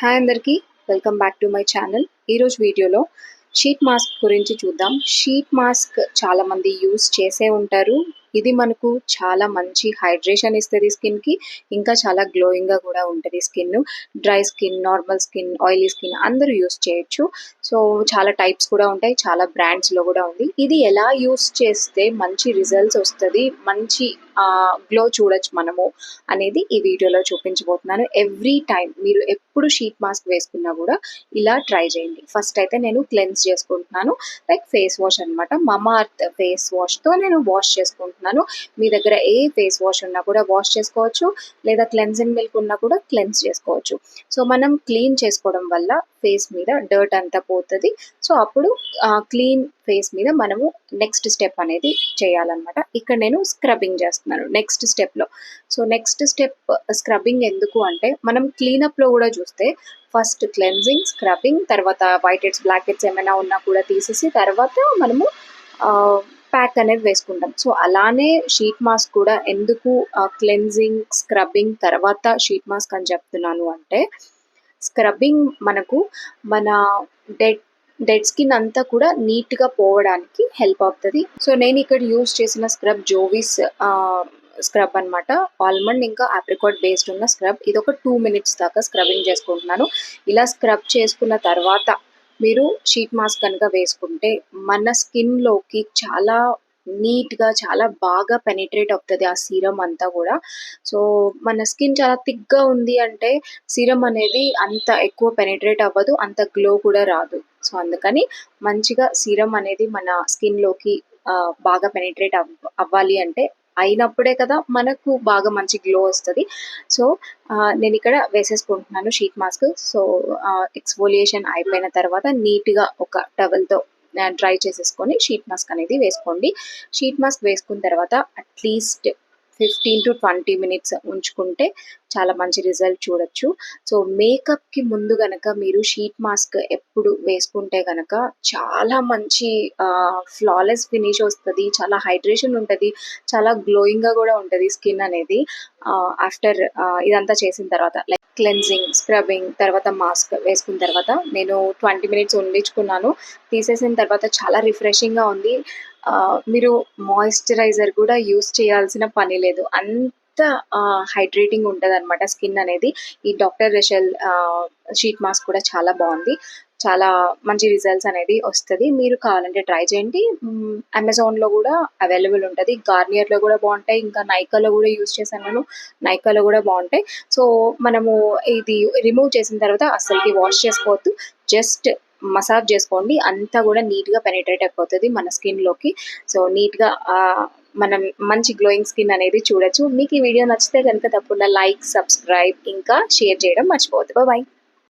Hi అందరికీ welcome back to my channel ఈరోజు వీడియోలో షీట్ మాస్క్ గురించి చూద్దాం. షీట్ మాస్క్ చాలా మంది యూస్ చేసే ఉంటారు. ఇది మనకు చాలా మంచి హైడ్రేషన్ ఇస్తుంది స్కిన్కి ఇంకా చాలా గ్లోయింగ్గా కూడా ఉంటుంది skin. Dry skin normal skin oily skin అందరూ యూస్ చేయొచ్చు. సో చాలా టైప్స్ కూడా ఉంటాయి చాలా బ్రాండ్స్లో కూడా ఉంది. ఇది ఎలా యూస్ చేస్తే మంచి రిజల్ట్స్ వస్తుంది మంచి గ్లో చూడొచ్చు మనము అనేది ఈ వీడియోలో చూపించబోతున్నాను. ఎవ్రీ టైం మీరు ఎప్పుడు షీట్ మాస్క్ వేసుకున్నా కూడా ఇలా ట్రై చేయండి. ఫస్ట్ అయితే నేను క్లెన్స్ చేసుకుంటున్నాను. లైక్ ఫేస్ వాష్ అనమాట మమార్త్ ఫేస్ వాష్తో నేను వాష్ చేసుకుంటున్నాను. మీ దగ్గర ఏ ఫేస్ వాష్ ఉన్నా కూడా వాష్ చేసుకోవచ్చు. లేదా క్లెన్జింగ్ మిల్క్ ఉన్నా కూడా క్లెన్స్ చేసుకోవచ్చు. సో మనం క్లీన్ చేసుకోవడం వల్ల ఫేస్ మీద డర్ట్ అంతా పోతుంది. సో అప్పుడు క్లీన్ ఫేస్ మీద మనము నెక్స్ట్ స్టెప్ అనేది చేయాలన్నమాట. ఇక్కడ నేను స్క్రబ్బింగ్ చేస్తున్నాను నెక్స్ట్ స్టెప్లో సో నెక్స్ట్ స్టెప్ స్క్రబ్బింగ్ ఎందుకు అంటే మనం క్లీనప్లో కూడా చూస్తే ఫస్ట్ క్లెన్జింగ్ స్క్రబ్బింగ్ తర్వాత వైట్ హెడ్స్ బ్లాక్ హెడ్స్ ఏమైనా ఉన్నా కూడా తీసేసి తర్వాత మనము ప్యాక్ అనేది వేసుకుంటాం. సో అలానే షీట్ మాస్క్ కూడా ఎందుకు క్లెన్జింగ్ స్క్రబ్బింగ్ తర్వాత షీట్ మాస్క్ అని చెప్తున్నాను అంటే స్క్రబ్బింగ్ మనకు మన డెడ్ డెడ్ స్కిన్ అంతా కూడా నీట్గా పోవడానికి హెల్ప్ అవుతుంది. సో నేను ఇక్కడ యూస్ చేసిన స్క్రబ్ జోవిస్ స్క్రబ్ అనమాట ఆల్మండ్ ఇంకా ఆప్రికాట్ బేస్డ్ ఉన్న స్క్రబ్. ఇది ఒక టూ మినిట్స్ దాకా స్క్రబింగ్ చేసుకుంటున్నాను. ఇలా స్క్రబ్ చేసుకున్న తర్వాత మీరు షీట్ మాస్క్ కనుక వేసుకుంటే మన స్కిన్లోకి చాలా నీట్గా చాలా బాగా పెనిట్రేట్ అవుతుంది ఆ సీరం అంతా కూడా. సో మన స్కిన్ చాలా థిక్గా ఉంది అంటే సీరం అనేది అంత ఎక్కువ పెనిట్రేట్ అవ్వదు అంత గ్లో కూడా రాదు. సో అందుకని మంచిగా సీరం అనేది మన స్కిన్లోకి బాగా పెనిట్రేట్ అవ్ అవ్వాలి అంటే అయినప్పుడే కదా మనకు బాగా మంచి గ్లో వస్తుంది. సో నేను ఇక్కడ వేసేసుకుంటున్నాను షీట్ మాస్క్ సో ఎక్స్ఫోలియేషన్ అయిపోయిన తర్వాత నీట్గా ఒక టవల్తో డ్రై చేసేసుకొని షీట్ మాస్క్ అనేది వేసుకోండి. షీట్ మాస్క్ వేసుకున్న తర్వాత at least fifteen to twenty minutes ఉంచుకుంటే చాలా మంచి రిజల్ట్ చూడొచ్చు. సో మేకప్కి ముందు గనక మీరు షీట్ మాస్క్ ఎప్పుడు వేసుకుంటే గనక చాలా మంచి ఫ్లాలెస్ ఫినిష్ వస్తుంది చాలా హైడ్రేషన్ ఉంటుంది చాలా గ్లోయింగ్గా కూడా ఉంటుంది స్కిన్ అనేది. ఆఫ్టర్ ఇదంతా చేసిన తర్వాత లైక్ క్లెన్జింగ్ స్క్రబ్బింగ్ తర్వాత మాస్క్ వేసుకున్న తర్వాత నేను ట్వంటీ మినిట్స్ ఉండించుకున్నాను. తీసేసిన తర్వాత చాలా రిఫ్రెషింగ్గా ఉంది. మీరు మాయిశ్చరైజర్ కూడా యూస్ చేయాల్సిన పని లేదు. అంత హైడ్రేటింగ్ ఉంటుంది అనమాట స్కిన్ అనేది. ఈ డాక్టర్ రెషల్ షీట్ మాస్క్ కూడా చాలా బాగుంది. చాలా మంచి రిజల్ట్స్ అనేది వస్తుంది. మీరు కావాలంటే ట్రై చేయండి. అమెజాన్లో కూడా అవైలబుల్ ఉంటుంది. గార్నియర్లో కూడా బాగుంటాయి. ఇంకా నైకాలో కూడా యూస్ చేశాను. నేను నైకాలో కూడా బాగుంటాయి. సో మనము ఇది రిమూవ్ చేసిన తర్వాత అసలుకి వాష్ చేసుకోవద్దు. జస్ట్ మసాజ్ చేసుకోండి. అంతా కూడా నీట్గా పెనిట్రేట్ అయిపోతుంది మన స్కిన్లోకి. సో నీట్గా మనం మంచి గ్లోయింగ్ స్కిన్ అనేది చూడొచ్చు. మీకు ఈ వీడియో నచ్చితే కనుక తప్పకుండా లైక్ సబ్స్క్రైబ్ ఇంకా షేర్ చేయడం మర్చిపోవద్దు. బాయ్.